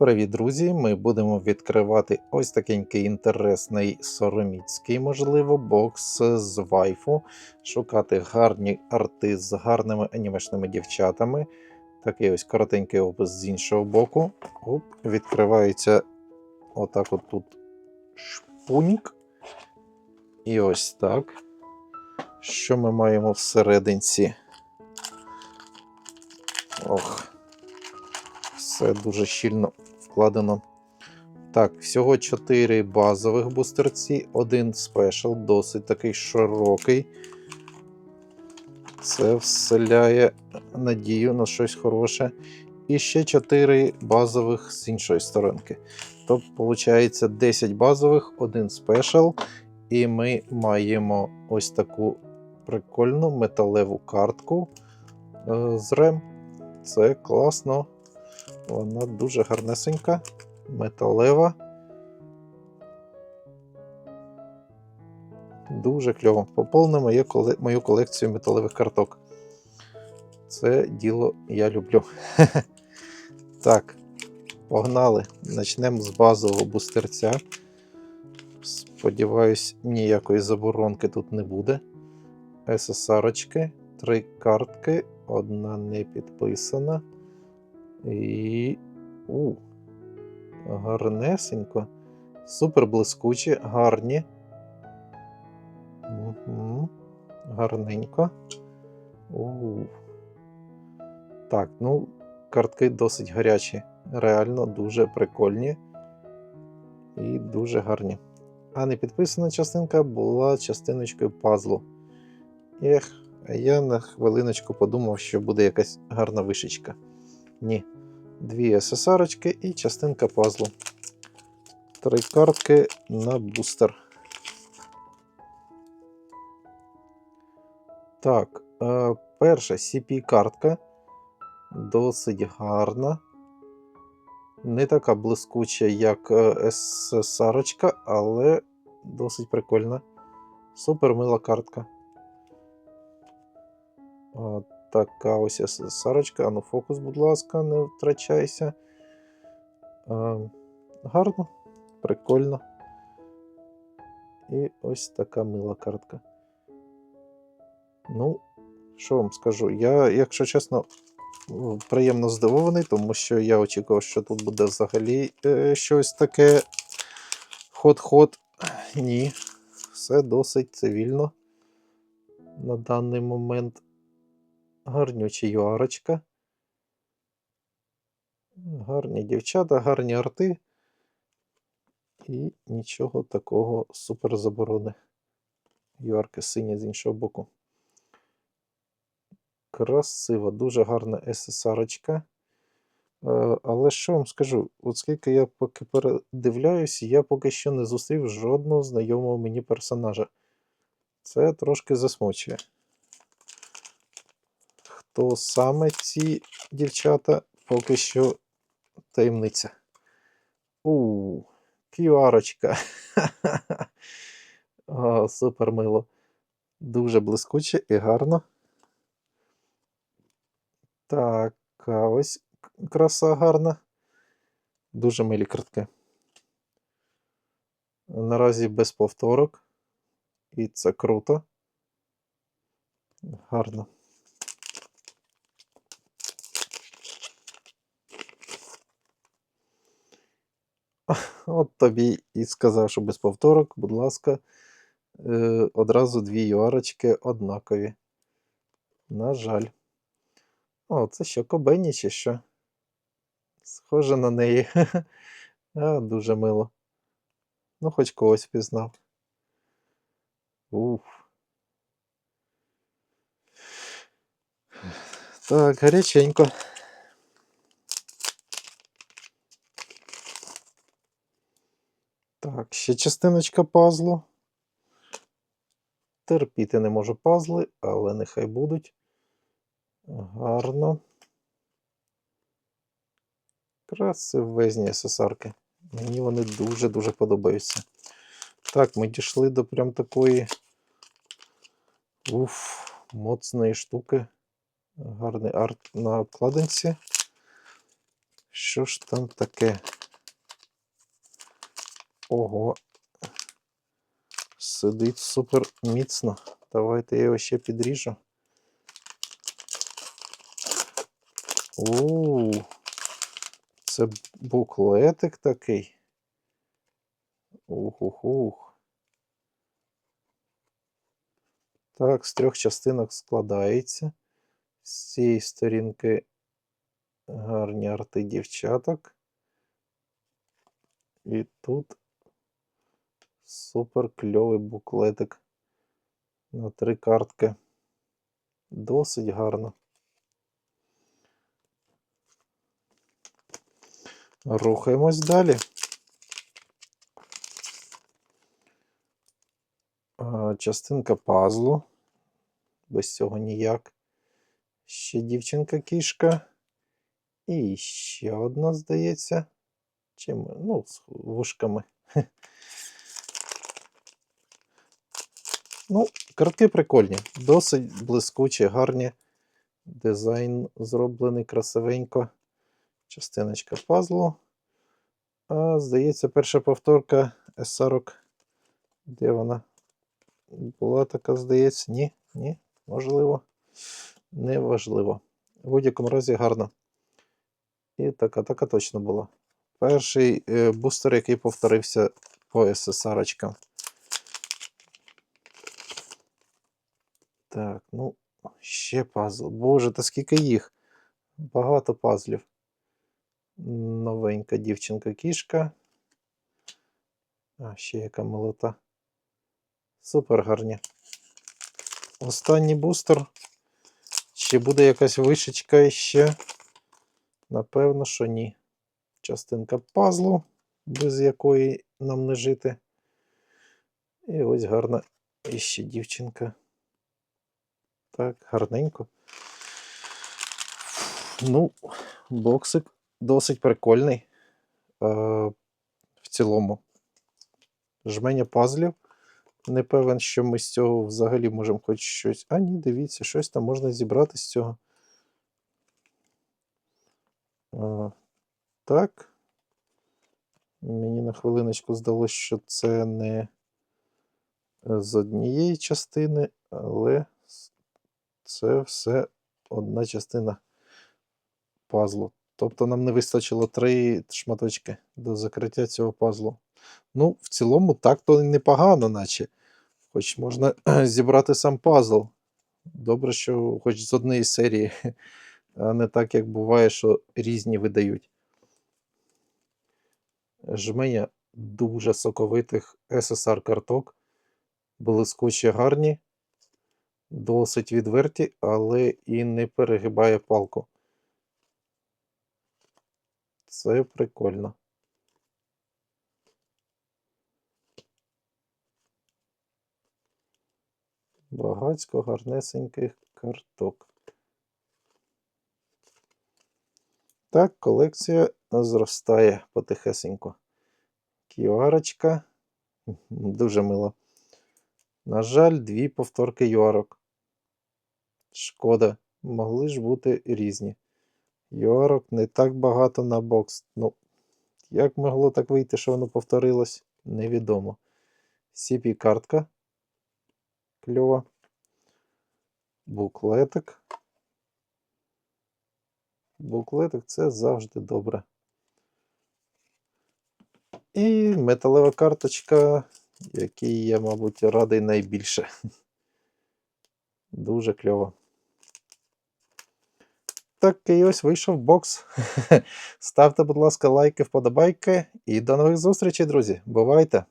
Привіт, друзі! Ми будемо відкривати ось такенький інтересний сороміцький, можливо, бокс з вайфу, шукати гарні арти з гарними анімешними дівчатами. Такий ось коротенький опис з іншого боку. Оп, відкривається отак от тут шпуньк. І ось так. Що ми маємо всерединці? Ох. Все дуже щільно вкладено. Так, всього 4 базових бустерці, один спешл, досить такий широкий. Це вселяє надію на щось хороше. І ще 4 базових з іншої сторонки. Тобто, виходить, 10 базових, один спешл. І ми маємо ось таку прикольну металеву картку е, з рем. Це класно. Вона дуже гарнесенька, металева. Дуже кльово. Поповнимо мою колекцію металевих карток. Це діло я люблю. так, погнали. Почнемо з базового бустерця. Сподіваюсь, ніякої заборонки тут не буде. СССРочки, три картки, одна не підписана. І. У. Гарнесенько. Супер блискучі, гарні. Угу. Гарненько. У. Так, ну, картки досить гарячі. Реально дуже прикольні і дуже гарні. А не підписана частинка була частиночкою пазлу. Ех, а я на хвилиночку подумав, що буде якась гарна вишечка. Ні. Дві СССРочки і частинка пазлу. Три картки на бустер. Так, е, перша CP-картка. Досить гарна. Не така блискуча, як е, СССРочка, але досить прикольна. Супер мила картка. Така ось СССРочка. Ану, фокус, будь ласка, не втрачайся. Гарно, прикольно. І ось така мила картка. Ну, що вам скажу? Я, якщо чесно, приємно здивований, тому що я очікував, що тут буде взагалі е, щось таке ход-ход. Ні, все досить цивільно на даний момент гарнюча юарочка. Гарні дівчата, гарні арти. І нічого такого супер заборони. Юарки сині з іншого боку. Красива, дуже гарна СССРочка. Але що вам скажу? Оскільки я поки передивляюсь, я поки що не зустрів жодного знайомого мені персонажа. Це трошки засмучує хто саме ці дівчата поки що таємниця. У, QR-очка. Супер мило. Дуже блискуче і гарно. Так, ось краса гарна. Дуже милі картки. Наразі без повторок. І це круто. Гарно. От тобі і сказав, що без повторок, будь ласка, е, одразу дві юарочки однакові. На жаль. О, це що, Кобені чи що? Схоже на неї. а, Дуже мило. Ну, хоч когось пізнав. Уф. Так, гаряченько. Так, ще частиночка пазлу. Терпіти не можу пазли, але нехай будуть. Гарно. Красивезні СССРки. Мені вони дуже-дуже подобаються. Так, ми дійшли до прям такої уф, моцної штуки. Гарний арт на обкладинці. Що ж там таке? Ого. Сидить супер міцно. Давайте я його ще підріжу. У, це буклетик такий. Ух-ух-ух. Так, з трьох частинок складається. З цієї сторінки гарні арти дівчаток. І тут супер кльовий буклетик на три картки. Досить гарно. Рухаємось далі. Частинка пазлу. Без цього ніяк. Ще дівчинка-кішка. І ще одна, здається. Чим? Ну, з вушками. Ну, картки прикольні. Досить блискучі, гарні. Дизайн зроблений красивенько. Частиночка пазлу. А, здається, перша повторка S40. Де вона? Була така, здається, ні, ні, можливо, неважливо. В будь-якому разі гарно. І така, така точно була. Перший е, бустер, який повторився по SSR. Так, ну, ще пазл. Боже, та скільки їх? Багато пазлів. Новенька дівчинка-кішка. А, ще яка молота. Супер гарні. Останній бустер. Чи буде якась вишечка ще? Напевно, що ні. Частинка пазлу, без якої нам не жити. І ось гарна іще дівчинка. Так, гарненько. Ну, боксик досить прикольний. Е, в цілому. Жменя пазлів. Не певен, що ми з цього взагалі можемо хоч щось. А, ні, дивіться, щось там можна зібрати з цього. А, так. Мені на хвилиночку здалося, що це не е, з однієї частини, але це все одна частина пазлу. Тобто нам не вистачило три шматочки до закриття цього пазлу. Ну, в цілому, так то непогано, наче. Хоч можна зібрати сам пазл. Добре, що хоч з однієї серії, а не так, як буває, що різні видають. Жменя дуже соковитих SSR карток. Блискучі гарні, досить відверті, але і не перегибає палку. Це прикольно. Багацько гарнесеньких карток. Так, колекція зростає потихесенько. Кіарочка. Дуже мило. На жаль, дві повторки юарок. Шкода, могли ж бути різні. Юарок не так багато на бокс. Ну, як могло так вийти, що воно повторилось, невідомо. cp картка кльова. Буклетик. Буклетик це завжди добре. І металева карточка, якій я, мабуть, радий найбільше. Дуже кльово. Так, і ось вийшов бокс. Ставте, будь ласка, лайки, вподобайки. І до нових зустрічей, друзі. Бувайте!